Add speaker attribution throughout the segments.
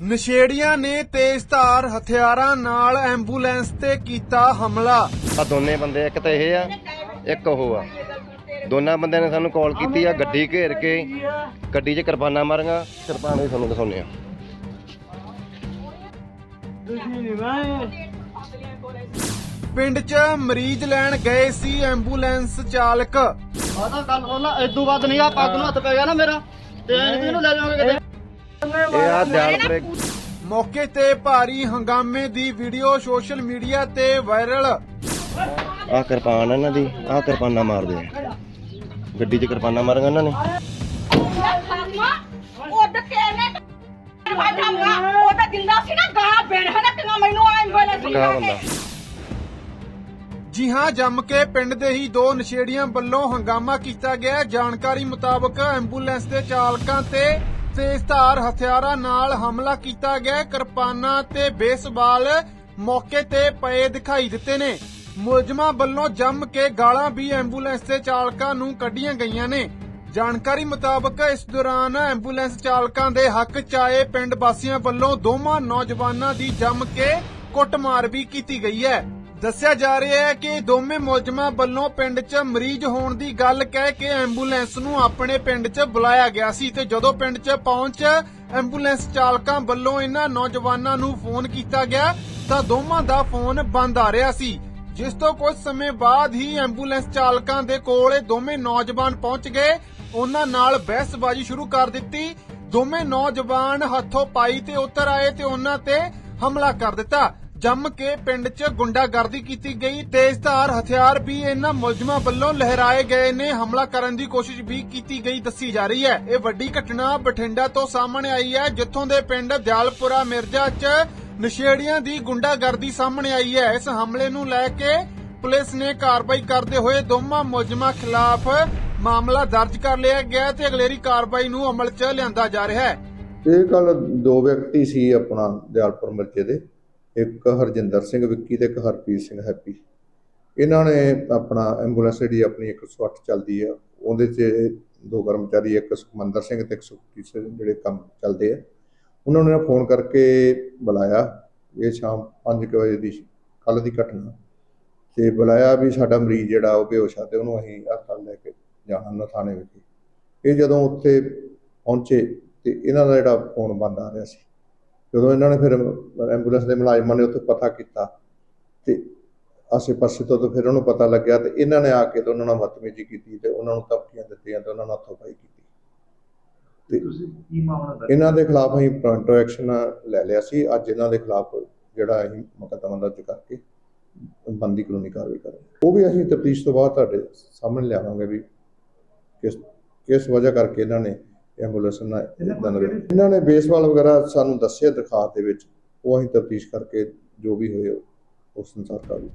Speaker 1: ਨਸ਼ੇੜੀਆਂ ਨੇ ਤੇਜ਼ਧਾਰ ਹਥਿਆਰਾਂ ਨਾਲ ਐਂਬੂਲੈਂਸ ਤੇ ਕੀਤਾ ਹਮਲਾ।
Speaker 2: ਆ ਦੋਨੇ ਬੰਦੇ ਇੱਕ ਤਾਂ ਇਹ ਆ ਇੱਕ ਉਹ ਆ। ਦੋਨਾਂ ਬੰਦਿਆਂ ਨੇ ਸਾਨੂੰ ਕਾਲ ਕੀਤੀ ਆ ਗੱਡੀ ਘੇਰ ਕੇ ਗੱਡੀ 'ਚ ਕਿਰਪਾਨਾਂ ਮਾਰੀਆਂ ਕਿਰਪਾਨਾਂ ਵੀ ਤੁਹਾਨੂੰ ਦਿਖਾਉਂਦੇ ਆ।
Speaker 1: ਪਿੰਡ 'ਚ ਮਰੀਜ਼ ਲੈਣ ਗਏ ਸੀ ਐਂਬੂਲੈਂਸ ਚਾਲਕ।
Speaker 3: ਆਦਾ ਗੱਲ ਸੁਣ ਲੈ ਇਦੋਂ ਬਾਅਦ ਨਹੀਂ ਆ ਪੱਗ ਨੂੰ ਹੱਥ ਪੈ ਗਿਆ ਨਾ ਮੇਰਾ। ਤੇ ਇਹਨੂੰ ਲੈ ਜਾਵਾਂਗੇ ਕਿਤੇ?
Speaker 2: ਇਹ ਆ ਦਿਆਲਪੁਰੇ
Speaker 1: ਮੌਕੇ ਤੇ ਭਾਰੀ ਹੰਗਾਮੇ ਦੀ ਵੀਡੀਓ ਸੋਸ਼ਲ ਮੀਡੀਆ ਤੇ ਵਾਇਰਲ
Speaker 2: ਆ ਕਿਰਪਾਨ ਆ ਇਹਨਾਂ ਦੀ ਆ ਕਿਰਪਾਨਾਂ ਮਾਰਦੇ ਆ। ਗੱਡੀ 'ਚ ਕਿਰਪਾਨਾਂ ਮਾਰੀਆਂ ਇਹਨਾਂ ਨੇ।
Speaker 4: ਉੱਡ ਕੇ ਨੇ ਵਾਜਾਂਗਾ ਉਹ ਤਾਂ ਜਿੰਦਾ ਸੀ ਨਾ ਗਾਣਾ ਬੇੜਾਂ ਨਾ ਕਿੰਨਾ ਮੈਨੂੰ ਐਂਬੂਲੈਂਸ
Speaker 2: ਕਾ। ਬੰਦਾ।
Speaker 1: ਜੀ ਹਾਂ ਜੰਮ ਕੇ ਪਿੰਡ ਦੇ ਹੀ ਦੋ ਨਸ਼ੇੜੀਆਂ ਵੱਲੋਂ ਹੰਗਾਮਾ ਕੀਤਾ ਗਿਆ। ਜਾਣਕਾਰੀ ਮੁਤਾਬਕ ਐਂਬੂਲੈਂਸ ਦੇ ਚਾਲਕਾਂ ਤੇ ਤੇਜ਼ਧਾਰ ਹਥਿਆਰਾਂ ਨਾਲ ਹਮਲਾ ਕੀਤਾ ਗਿਆ। ਕਿਰਪਾਨਾਂ ਤੇ ਬੇਸਬਾਲ ਮੌਕੇ ਤੇ ਪਏ ਦਿਖਾਈ ਦਿੱਤੇ ਨੇ। ਮੁਲਜ਼ਮਾਂ ਵੱਲੋਂ ਜੰਮ ਕੇ ਗਾਲਾਂ ਵੀ ਐਂਬੂਲੈਂਸ ਦੇ ਚਾਲਕਾਂ ਨੂੰ ਕੱਢੀਆਂ ਗਈਆਂ ਨੇ। ਜਾਣਕਾਰੀ ਮੁਤਾਬਕ ਇਸ ਦੌਰਾਨ ਐਂਬੂਲੈਂਸ ਚਾਲਕਾਂ ਦੇ ਹੱਕ ਚ ਆਏ ਪਿੰਡ ਵਾਸੀਆਂ ਵੱਲੋਂ ਦੋਵਾਂ ਨੌਜਵਾਨਾਂ ਦੀ ਜੰਮ ਕੇ ਕੁੱਟਮਾਰ ਵੀ ਕੀਤੀ ਗਈ ਹੈ। ਦੱਸਿਆ ਜਾ ਰਿਹਾ ਹੈ ਕਿ ਦੋਵੇਂ ਮੁਲਜ਼ਮਾਂ ਵੱਲੋਂ ਪਿੰਡ 'ਚ ਮਰੀਜ਼ ਹੋਣ ਦੀ ਗੱਲ ਕਹਿ ਕੇ ਐਂਬੂਲੈਂਸ ਨੂੰ ਆਪਣੇ ਪਿੰਡ 'ਚ ਬੁਲਾਇਆ ਗਿਆ ਸੀ ਤੇ ਜਦੋਂ ਪਿੰਡ 'ਚ ਪਹੁੰਚ ਐਂਬੂਲੈਂਸ ਚਾਲਕਾਂ ਵੱਲੋਂ ਇਹਨਾਂ ਨੌਜਵਾਨਾਂ ਨੂੰ ਫੋਨ ਕੀਤਾ ਗਿਆ ਤਾਂ ਦੋਵਾਂ ਦਾ ਫੋਨ ਬੰਦ ਆ ਰਿਹਾ ਸੀ। ਜਿਸ ਤੋਂ ਕੁਝ ਸਮੇਂ ਬਾਅਦ ਹੀ ਐਂਬੂਲੈਂਸ ਚਾਲਕਾਂ ਦੇ ਕੋਲ ਇਹ ਦੋਵੇਂ ਨੌਜਵਾਨ ਪਹੁੰਚ ਗਏ। ਉਹਨਾਂ ਨਾਲ ਬਹਿਸਬਾਜ਼ੀ ਸ਼ੁਰੂ ਕਰ ਦਿੱਤੀ। ਦੋਵੇਂ ਨੌਜਵਾਨ ਹੱਥੋਂ ਪਾਈ ਤੇ ਉਤਰ ਆਏ ਤੇ ਉਹਨਾਂ ਤੇ ਹਮਲਾ ਕਰ ਦਿੱਤਾ। ਜੰਮ ਕੇ ਪਿੰਡ 'ਚ ਗੁੰਡਾਗਰਦੀ ਕੀਤੀ ਗਈ, ਤੇਜ਼ਧਾਰ ਹਥਿਆਰ ਵੀ ਇਹਨਾਂ ਮੁਲਜ਼ਮਾਂ ਵੱਲੋਂ ਲਹਿਰਾਏ ਗਏ ਨੇ। ਹਮਲਾ ਕਰਨ ਦੀ ਕੋਸ਼ਿਸ਼ ਵੀ ਕੀਤੀ ਗਈ, ਦੱਸੀ ਜਾ ਰਹੀ ਹੈ। ਇਹ ਵੱਡੀ ਘਟਨਾ ਬਠਿੰਡਾ ਤੋਂ ਸਾਹਮਣੇ ਆਈ ਹੈ, ਜਿੱਥੋਂ ਦੇ ਪਿੰਡ ਦਿਆਲਪੁਰਾ ਮਿਰਜ਼ਾ 'ਚ ਨਸ਼ੇੜੀਆਂ ਦੀ ਗੁੰਡਾਗਰਦੀ ਸਾਹਮਣੇ ਆਈ ਹੈ। ਇਸ ਹਮਲੇ ਨੂੰ ਲੈ ਕੇ ਪੁਲਿਸ ਨੇ ਕਾਰਵਾਈ ਕਰਦੇ ਹੋਏ ਦੋਵਾਂ ਮੁਲਜ਼ਮਾਂ ਖਿਲਾਫ ਮਾਮਲਾ ਦਰਜ ਕਰ ਲਿਆ ਗਿਆ ਤੇ ਅਗਲੇਰੀ ਕਾਰਵਾਈ ਨੂੰ ਅਮਲ 'ਚ ਲਿਆਂਦਾ ਜਾ ਰਿਹਾ ਹੈ।
Speaker 5: ਇਹ ਕੱਲ ਦੋ ਵਿਅਕਤੀ ਸੀ ਆਪਣਾ ਦਿਆਲਪੁਰ ਮਿਰਚੇ ਦੇ। ਇੱਕ ਹਰਜਿੰਦਰ ਸਿੰਘ, ਵਿੱਕੀ ਤੇ ਇੱਕ ਹਰਪ੍ਰੀਤ ਸਿੰਘ ਹੈਪੀ। ਇਹਨਾਂ ਨੇ ਆਪਣਾ ਐਂਬੂਲੈਂਸ ਜਿਹੜੀ ਆਪਣੀ 108 ਚੱਲਦੀ ਆ, ਉਹਦੇ 'ਚ ਦੋ ਕਰਮਚਾਰੀ, ਇੱਕ ਸੁਖਮੰਦਰ ਸਿੰਘ ਤੇ ਇੱਕ ਸੁਖਪ੍ਰੀਤ ਸਿੰਘ ਜਿਹੜੇ ਕੰਮ ਚੱਲਦੇ ਆ। ਉਹਨਾਂ ਨੇ ਫੋਨ ਕਰਕੇ ਬੁਲਾਇਆ ਇਹ ਸ਼ਾਮ 5 ਵਜੇ ਦੀ ਕੱਲ ਦੀ ਘਟਨਾ। ਤੇ ਬੁਲਾਇਆ ਵੀ ਸਾਡਾ ਮਰੀਜ਼ ਜਿਹੜਾ ਉਹ ਬੇਹੋਸ਼ ਆ ਤੇ ਉਹਨੂੰ ਅਸੀਂ ਹਸਪਤਾਲ ਲੈ ਕੇ ਜਾਣਾ ਨਾ ਥਾਣੇ ਵਿਖੇ। ਇਹ ਜਦੋਂ ਉੱਥੇ ਪਹੁੰਚੇ ਤੇ ਇਹਨਾਂ ਦਾ ਜਿਹੜਾ ਫੋਨ ਬੰਦ ਆ ਰਿਹਾ ਸੀ। ਜਦੋਂ ਇਹਨਾਂ ਨੇ ਫਿਰ ਐਂਬੂਲੈਂਸ ਦੇ ਮੁਲਾਜ਼ਮਾਂ ਨੇ ਉੱਥੇ ਪਤਾ ਕੀਤਾ ਤੇ ਆਸੇ-ਪਾਸੇ ਤੋਂ ਤਾਂ ਫਿਰ ਉਹਨੂੰ ਪਤਾ ਲੱਗਿਆ ਤੇ ਇਹਨਾਂ ਨੇ ਆ ਕੇ ਤੇ ਉਹਨਾਂ ਨਾਲ ਬਦਤਮੀਜ਼ੀ ਕੀਤੀ ਤੇ ਉਹਨਾਂ ਨੂੰ ਧਮਕੀਆਂ ਦਿੱਤੀਆਂ ਤੇ ਉਹਨਾਂ ਨਾਲ ਹੱਥੋਂ-ਪਾਈ ਕੀਤੀ। ਤੇ ਇਹਨਾਂ ਦੇ ਖਿਲਾਫ ਅਸੀਂ ਪ੍ਰੋਂਟੋ ਐਕਸ਼ਨ ਲੈ ਲਿਆ ਸੀ। ਅੱਜ ਇਹਨਾਂ ਦੇ ਖਿਲਾਫ ਜਿਹੜਾ ਅਸੀਂ ਮੁਕੱਦਮਾ ਦਰਜ ਕਰਕੇ ਬੰਦੀ ਕਾਨੂੰਨੀ ਕਾਰਵਾਈ ਕਰਾਂਗੇ। ਉਹ ਵੀ ਅਸੀਂ ਤਫਤੀਸ਼ ਤੋਂ ਬਾਅਦ ਤੁਹਾਡੇ ਸਾਹਮਣੇ ਲਿਆਵਾਂਗੇ ਵੀ ਕਿਸ ਕਿਸ ਵਜ੍ਹਾ ਕਰਕੇ ਇਹਨਾਂ ਨੇ ਐਂਬੂਲੈਂਸ ਨਾਲ ਏਦਾਂ ਦਾ ਇਹਨਾਂ ਨੇ ਬੇਸਬਾਲ ਵਗੈਰਾ ਸਾਨੂੰ ਦੱਸਿਆ ਦਰਖਾਸਤ ਦੇ ਵਿੱਚ ਉਹ ਅਸੀਂ ਤਫਤੀਸ਼ ਕਰਕੇ ਜੋ ਵੀ ਹੋਏ ਉਸ ਅਨੁਸਾਰ ਕਾਰਵਾਈ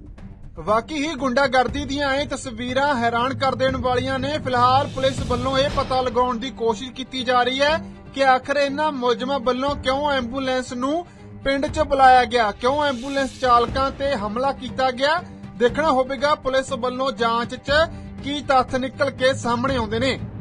Speaker 1: ਵਾਕਈ ਹੀ ਗੁੰਡਾਗਰਦੀ ਦੀਆਂ ਇਹ ਤਸਵੀਰਾਂ ਹੈਰਾਨ ਕਰ ਦੇਣ ਵਾਲੀਆਂ ਨੇ। ਫਿਲਹਾਲ ਪੁਲਿਸ ਵੱਲੋਂ ਇਹ ਪਤਾ ਲਗਾਉਣ ਦੀ ਕੋਸ਼ਿਸ਼ ਕੀਤੀ ਜਾ ਰਹੀ ਹੈ ਕਿ ਆਖਰ ਇਹਨਾਂ ਮੁਲਜ਼ਮਾਂ ਵੱਲੋਂ ਕਿਉਂ ਐਂਬੂਲੈਂਸ ਨੂੰ ਪਿੰਡ 'ਚ ਬੁਲਾਇਆ ਗਿਆ? ਕਿਉਂ ਐਂਬੂਲੈਂਸ ਚਾਲਕਾਂ ਤੇ ਹਮਲਾ ਕੀਤਾ ਗਿਆ? ਦੇਖਣਾ ਹੋਵੇਗਾ ਪੁਲਿਸ ਵੱਲੋਂ ਜਾਂਚ 'ਚ ਕੀ ਤੱਥ ਨਿਕਲ ਕੇ ਸਾਹਮਣੇ ਆਉਂਦੇ ਨੇ।